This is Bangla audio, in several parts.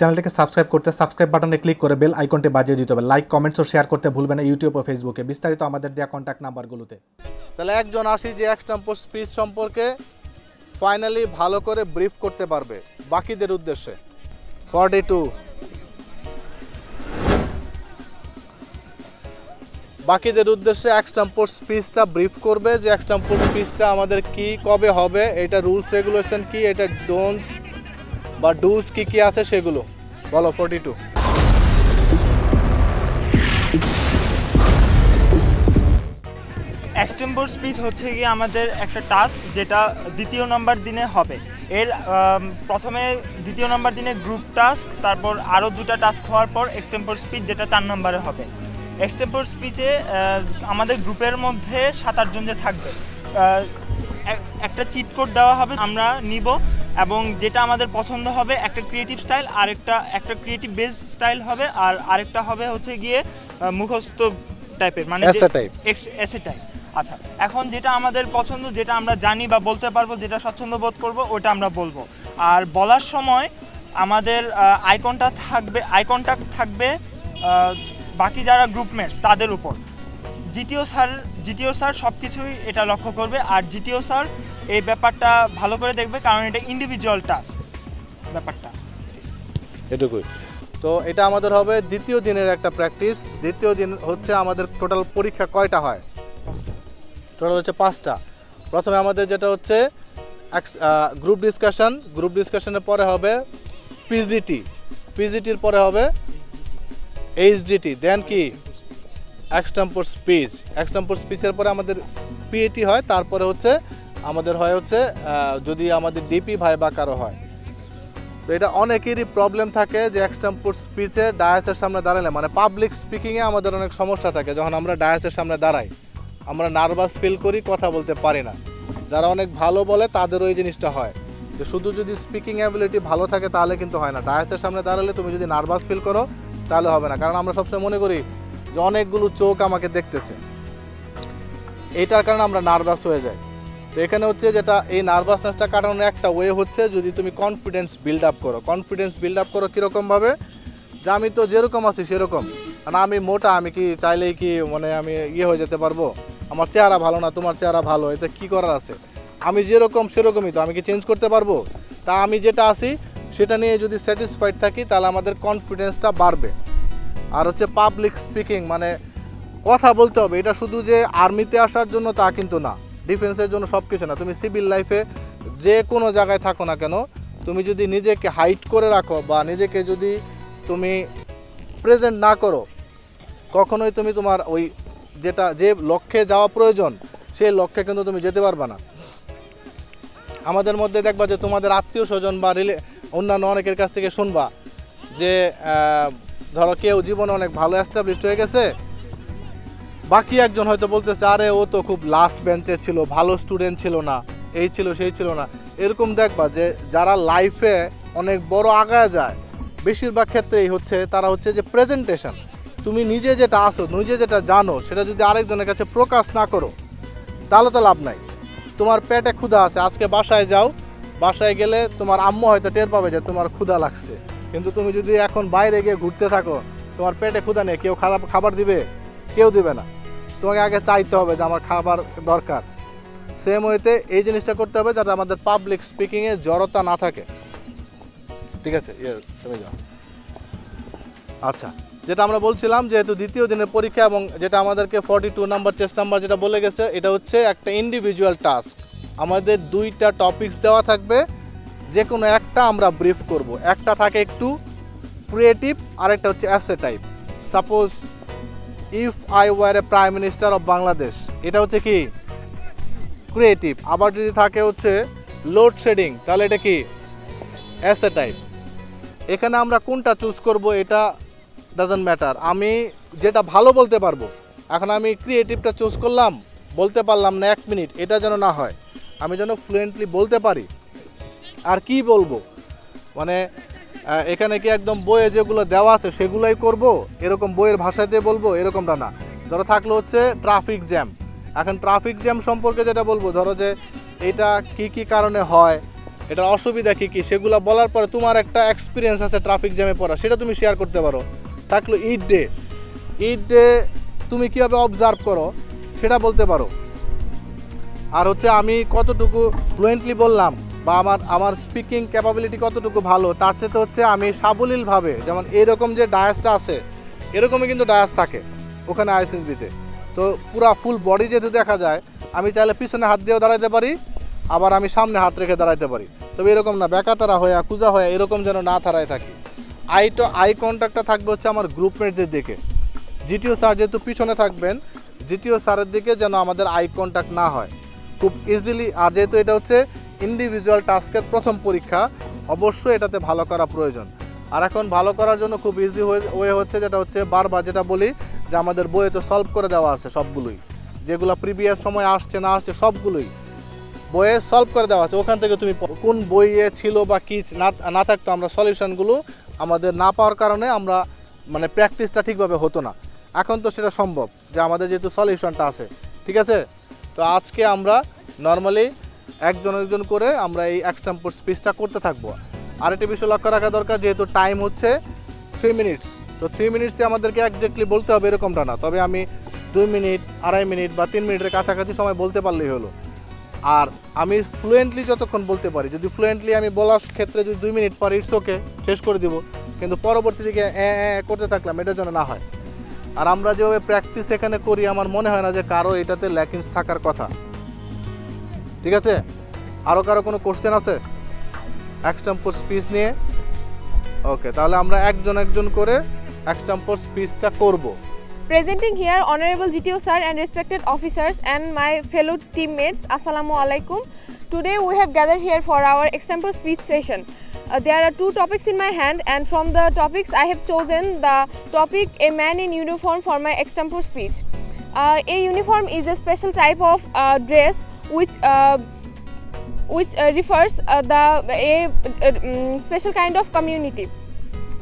চ্যানেলটিকে সাবস্ক্রাইব করতে সাবস্ক্রাইব বাটনে ক্লিক করে বেল আইকনটি বাজিয়ে দিতে হবে। লাইক কমেন্টস ও শেয়ার করতে ভুলবেন না ইউটিউব ও ফেসবুকে বিস্তারিত আমাদের দেওয়া কন্ট্যাক্ট নাম্বারগুলোতে। তাহলে একজন আসি যে এক্সটাম্পোর স্পিচ সম্পর্কে ফাইনালি ভালো করে ব্রিফ করতে পারবে বাকিদের উদ্দেশ্যে। ফর্টি টু বাকিদের উদ্দেশ্যে এক্সটাম্পোর স্পিচটা ব্রিফ করবে যে এক্সটাম্পোর স্পিচটা আমাদের কি, কবে হবে, এটা রুলস রেগুলেশন কি, এটা ডোনস বা ডুস কি কি আছে সেগুলো? বলো ফর্টি টু এক্সটেম্পোর স্পিচ হচ্ছে গিয়ে আমাদের একটা টাস্ক যেটা দ্বিতীয় নম্বর দিনে হবে। এর প্রথমে দ্বিতীয় নম্বর দিনে গ্রুপ টাস্ক তারপর আরও দুটা টাস্ক হওয়ার পর এক্সটেম্পোর স্পিচ যেটা চার নম্বরে হবে। এক্সটেম্পোর স্পিচে আমাদের গ্রুপের মধ্যে সাত আটজন যে থাকবে এক- একটা চিট কোড দেওয়া হবে, আমরা নিব। এবং যেটা আমাদের পছন্দ হবে একটা ক্রিয়েটিভ স্টাইল আরেকটা একটা ক্রিয়েটিভ বেস স্টাইল হবে আর আরেকটা হবে হচ্ছে গিয়ে মুখস্থ টাইপের মানে এসে টাইপ আচ্ছা এখন যেটা আমাদের পছন্দ যেটা আমরা জানি বা বলতে পারব যেটা স্বচ্ছন্দ বোধ করব ওটা আমরা বলব। আর বলার সময় আমাদের আইকনটা থাকবে আইকনটা থাকবে বাকি যারা গ্রুপমেটস তাদের উপর। জিটিও স্যার জিটিও স্যার সব কিছুই এটা লক্ষ্য করবে আর জিটিও স্যার এই ব্যাপারটা ভালো করে দেখবে, কারণ এটা ইন্ডিভিজুয়াল টাস্ক ব্যাপারটা। এটুকুই তো এটা আমাদের হবে দ্বিতীয় দিনের একটা প্র্যাকটিস দ্বিতীয় দিন হচ্ছে আমাদের টোটাল পরীক্ষা কয়টা হয়? টোটাল হচ্ছে পাঁচটা। প্রথমে আমাদের যেটা হচ্ছে গ্রুপ ডিসকাশন গ্রুপ ডিসকাশনের পরে হবে পিজিটি পিজিটির পরে হবে এইচজিটি দেন কি? এক্সটাম্পোর স্পিচ এক্সটাম্পোর স্পিচের পরে আমাদের পিএটি হয়, তারপরে হচ্ছে আমাদের হয় হচ্ছে যদি আমাদের ডিপি ভাই বা কারও হয়। তো এটা অনেকেরই প্রবলেম থাকে যে এক্সটাম্পোর স্পিচে ডায়াসের সামনে দাঁড়ালে মানে পাবলিক স্পিকিংয়ে আমাদের অনেক সমস্যা থাকে। যখন আমরা ডায়াসের সামনে দাঁড়াই, আমরা নার্ভাস ফিল করি, কথা বলতে পারি না। যারা অনেক ভালো বলে তাদের ওই জিনিসটা হয়। যে শুধু যদি স্পিকিং অ্যাবিলিটি ভালো থাকে, তাহলে কিন্তু হয় না। ডায়াসের সামনে দাঁড়ালে তুমি যদি নার্ভাস ফিল করো, তাহলে হবে না। কারণ আমরা সবসময় মনে করি যে অনেকগুলো চোখ আমাকে দেখতেছে। এইটার কারণে আমরা নার্ভাস হয়ে যাই। তো এখানে হচ্ছে যেটা এই নার্ভাসনেসটা কাটানোর একটা ওয়ে হচ্ছে যদি তুমি কনফিডেন্স বিল্ড আপ করো। কনফিডেন্স বিল্ড আপ করো কীরকমভাবে যে আমি তো যেরকম আছি সেরকম। কারণ আমি মোটা, আমি কি চাইলেই কি মানে আমি ইয়ে হয়ে যেতে পারব? আমার চেহারা ভালো না, তোমার চেহারা ভালো, এতে কি করার আছে? আমি যেরকম সেরকমই তো, আমি কি চেঞ্জ করতে পারব? তা আমি যেটা আছি, সেটা নিয়ে যদি স্যাটিসফাইড থাকি, তাহলে আমাদের কনফিডেন্সটা বাড়বে। আর হচ্ছে পাবলিক স্পিকিং মানে কথা বলতে হবে। এটা শুধু যে আর্মিতে আসার জন্য তা কিন্তু না। ডিফেন্সের জন্য সব কিছু না। তুমি সিভিল লাইফে যে কোনো জায়গায় থাকো না কেন, তুমি যদি নিজেকে হাইট করে রাখো বা নিজেকে যদি তুমি প্রেজেন্ট না করো, কখনোই তুমি তোমার ওই যেটা, যে লক্ষ্যে যাওয়া প্রয়োজন, সেই লক্ষ্যে কিন্তু তুমি যেতে পারবে না। আমাদের মধ্যে দেখবা যে তোমাদের আত্মীয় স্বজন বা রিলে, অন্যান্য অনেকের কাছ থেকে শুনবা যে ধরো কেউ জীবনে অনেক ভালো অ্যাস্টাবলিশড হয়ে গেছে বাকি একজন হয়তো বলতেছে, আরে, ও তো খুব লাস্ট বেঞ্চে ছিল, ভালো স্টুডেন্ট ছিল না, এই ছিল, সেই ছিল না। এরকম দেখবা যে, যারা লাইফে অনেক বড় আগায় যায়, বেশিরভাগ ক্ষেত্রেই হচ্ছে তারা হচ্ছে যে প্রেজেন্টেশন তুমি নিজে যেটা আসো নিজে যেটা জানো, সেটা যদি আরেকজনের কাছে প্রকাশ না করো, তাহলে তো লাভ নাই। তোমার পেটে ক্ষুধা আছে, আজকে বাসায় যাও, বাসায় গেলে তোমার আম্মু হয়তো টের পাবে যে তোমার ক্ষুধা লাগছে। কিন্তু তুমি যদি এখন বাইরে গিয়ে ঘুরতে থাকো, তোমার পেটে ক্ষুধা নেই, কেউ খাবার খাবার দিবে, কেউ দিবে না। তোমাকে আগে চাইতে হবে যে আমার খাবার দরকার। সেম ওয়েতে এই জিনিসটা করতে হবে যাতে আমাদের পাবলিক স্পিকিংয়ে জড়তা না থাকে। ঠিক আছে? তুমি যাও। আচ্ছা যেটা আমরা বলছিলাম যেহেতু দ্বিতীয় দিনের পরীক্ষা এবং যেটা আমাদেরকে forty two number test number যেটা বলে গেছে, এটা হচ্ছে একটা ইন্ডিভিজুয়াল টাস্ক আমাদের দুইটা টপিকস দেওয়া থাকবে। যে কোনো একটা আমরা ব্রিফ করব। একটা থাকে একটু ক্রিয়েটিভ আরেকটা হচ্ছে essay type suppose if I were a prime minister of Bangladesh. এটা হচ্ছে কি? ক্রিয়েটিভ আবার যদি থাকে হচ্ছে লোডশেডিং তাহলে এটা কি? অ্যাসে টাইপ এখানে আমরা কোনটা চুজ করব এটা ডাজন্ট ম্যাটার আমি যেটা ভালো বলতে পারব। এখন আমি ক্রিয়েটিভটা চুজ করলাম, বলতে পারলাম না এক মিনিট এটা যেন না হয়। আমি যেন ফ্লুয়েন্টলি বলতে পারি। আর কি বলব? মানে এখানে কি একদম বইয়ে যেগুলো দেওয়া আছে সেগুলোই করব? এরকম বইয়ের ভাষাতে বলব এরকমটা না ধরো থাকল হচ্ছে ট্রাফিক জ্যাম। এখন ট্রাফিক জ্যাম সম্পর্কে যেটা বলব, ধরো যে এটা কি কি কারণে হয়, এটার অসুবিধা কী কী, সেগুলো বলার পরে তোমার একটা এক্সপিরিয়েন্স আছে ট্রাফিক জ্যামে পড়া, সেটা তুমি শেয়ার করতে পারো। থাকল ঈদ ডে ঈদ ডে তুমি কীভাবে অবজার্ভ করো, সেটা বলতে পারো। আর হচ্ছে আমি কতটুকু ফ্লুয়েন্টলি বললাম বা আমার আমার স্পিকিং ক্যাপাবিলিটি কতটুকু ভালো, তার চেয়ে হচ্ছে আমি সাবলীলভাবে, যেমন এরকম যে ডায়াসটা আছে, এরকমই কিন্তু ডায়াস থাকে ওখানে আইএসএসবিতে তো। পুরা ফুল বডি যেহেতু দেখা যায়, আমি চাইলে পিছনে হাত দিয়েও দাঁড়াইতে পারি, আবার আমি সামনে হাত রেখে দাঁড়াইতে পারি। তবে এরকম না, বেকাতারা হয়ে কুজা হয়ে এরকম যেন না থারায় থাকি। আই তো আই কন্ট্যাক্টটা থাকবে হচ্ছে আমার গ্রুপমেটদের দিকে। জিটিও স্যার যেহেতু পিছনে থাকবেন জিটিও স্যারের দিকে যেন আমাদের আই কন্ট্যাক্ট না হয়। খুব ইজিলি আর যেহেতু এটা হচ্ছে ইন্ডিভিজুয়াল টাস্কের প্রথম পরীক্ষা, অবশ্যই এটাতে ভালো করা প্রয়োজন। আর এখন ভালো করার জন্য খুব ইজি ওয়ে হচ্ছে যেটা হচ্ছে বারবার যেটা বলি যে আমাদের বইয়ে তো সলভ করে দেওয়া আছে সবগুলোই। যেগুলো প্রিভিয়াস সময় আসছে, না আসছে সবগুলোই। বইয়ে সলভ করে দেওয়া আছে। ওখান থেকে তুমি কোন বইয়ে ছিল বা কি না না থাকতো আমরা সলিউশনগুলো আমাদের না পাওয়ার কারণে আমরা মানে প্র্যাকটিসটা ঠিকভাবে হতো না। এখন তো সেটা সম্ভব যে আমাদের যেহেতু সলিউশনটা আছে। ঠিক আছে? তো আজকে আমরা নর্মালি একজন একজন করে আমরা এই এক্সটাম্পোর স্পিচটা করতে থাকব। আরেকটি বিষয় লক্ষ্য রাখা দরকার, যেহেতু টাইম হচ্ছে থ্রি মিনিটস তো থ্রি মিনিটসে আমাদেরকে একজাক্টলি বলতে হবে এরকমটা না। তবে আমি দুই মিনিট আড়াই মিনিট বা তিন মিনিটের কাছাকাছি সময় বলতে পারলেই হলো। আর আমি ফ্লুয়েন্টলি যতক্ষণ বলতে পারি, যদি ফ্লুয়েন্টলি আমি বলার ক্ষেত্রে যদি দুই মিনিট পর ইটস ওকে শেষ করে দিব। কিন্তু পরবর্তী দিকে করতে থাকলাম, এটার জন্য না হয়। আর আমরা যেভাবে প্র্যাকটিস এখানে করি আমার মনে হয় না যে কারও এটাতে ল্যাকিংস থাকার কথা ঠিক আছে আরও কারও কোনো কোশ্চেন আছে এক্সটাম্পোর স্পিচ নিয়ে ওকে তাহলে আমরা একজন একজন করে এক্সটাম্পোর স্পিচটা করব Presenting here, Honorable GTO sir and respected officers and my fellow teammates, Assalamu alaikum. Today we have gathered here for our extempore speech session. Uh, there are two topics in my hand, and from the topics I have chosen the topic "A Man in Uniform" for my extempore speech. Uh, a uniform is a special type of uh, dress which. Uh, which uh, refers uh, the a, uh, mm, special kind of community.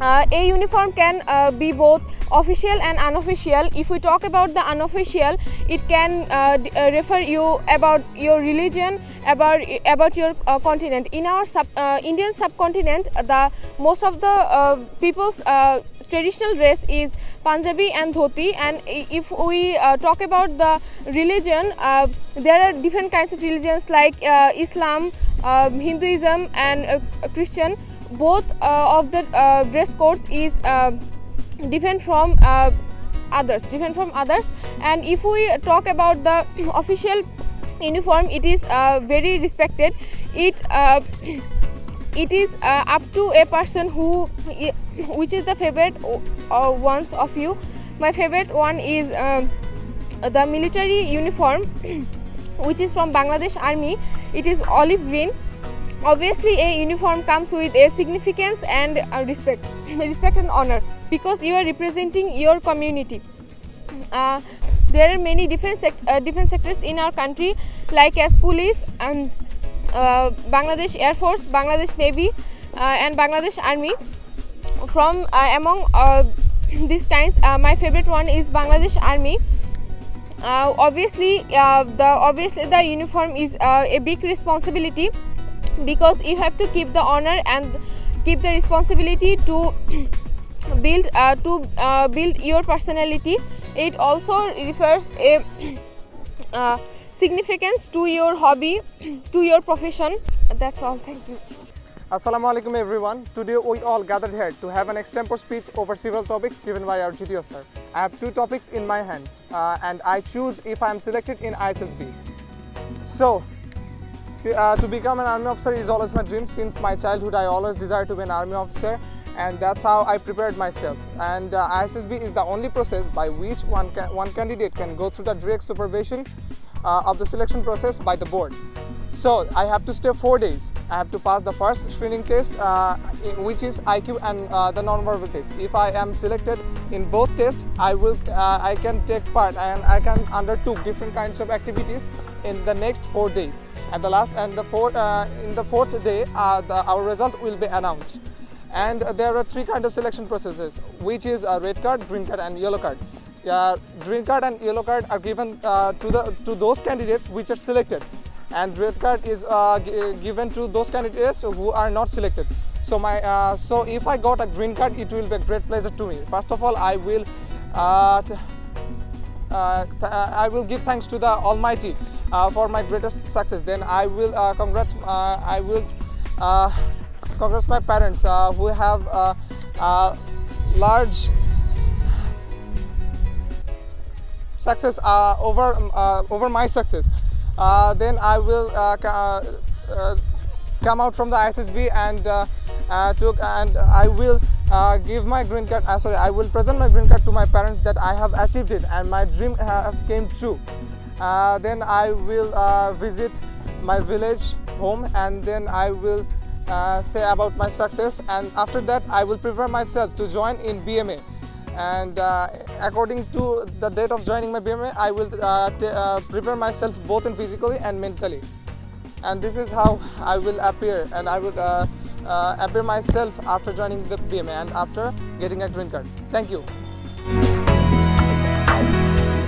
Uh, a uniform can uh, be both official and unofficial. If we talk about the unofficial, it can uh, uh, refer you about your religion, about about your uh, continent. In our sub, uh, Indian subcontinent, the most of the uh, people's uh, traditional dress is Punjabi and dhoti. And if we uh, talk about the religion, uh, there are different kinds of religions like uh, Islam, uh, Hinduism, and uh, Christian both uh, of the uh, dress codes is uh, different from others different from others. And if we talk about the official uniform it is uh, very respected. It uh, it is uh, up to a person who which is the favorite ones of you. My favorite one is um, the military uniform which is from bangladesh army. It is olive green obviously a uniform comes with a significance and uh, respect respect and honor because you are representing your community. Uh, there are many different uh, different sectors in our country like as police and uh, bangladesh air force bangladesh navy uh, and bangladesh army. From uh, among uh, these kinds my favorite one is bangladesh army. Obviously the obviously the uniform is a big responsibility because you have to keep the honor and keep the responsibility to build uh, to uh, build your personality it also refers a uh, significance to your hobby to your profession that's all thank you Assalamu alaikum everyone. Today we all gathered here to have an extempore speech over several topics given by our GTO sir. I have two topics in my hand uh, and I choose if I am selected in ISSB. So, uh, to become an army officer is always my dream. Since my childhood, I always desired to be an army officer, and that's how I prepared myself. And uh, ISSB is the only process by which one ca- one candidate can go through the direct supervision uh, of the selection process by the board. So I have to stay four days. I have to pass the first screening test, uh, which is IQ and uh, the non-verbal test. If I am selected in both tests, I will uh, I can take part and I can undertook different kinds of activities in the next four days. At the last and the fourth uh, in the fourth day, uh, the, our result will be announced. And there are three kind of selection processes, which is a red card, green card, and yellow card. Green card and yellow card are given uh, to the to those candidates which are selected and red card is uh, gi- given to those candidates who are not selected. So my uh, so if I got a green card, it will be a great pleasure to me. First of all, I will. Uh, I will give thanks to the Almighty for my greatest success. Then I will uh, congrats. Uh, I will uh, congrats my parents uh, who have uh, uh, large success uh, over uh, over my success. Uh, then I will uh, uh, uh, come out from the ISSB and uh, uh, took and I will uh, give my green card. Uh, sorry, I will present my green card to my parents that I have achieved it and my dream have came true. Uh, then I will uh, visit my village home and then I will uh, say about my success and after that I will prepare myself to join in BMA and uh, according to the date of joining my BMA I will uh, uh, prepare myself both in physically and mentally and this is how I will appear and I will appear myself after joining the BMA and after getting a green card. Thank you.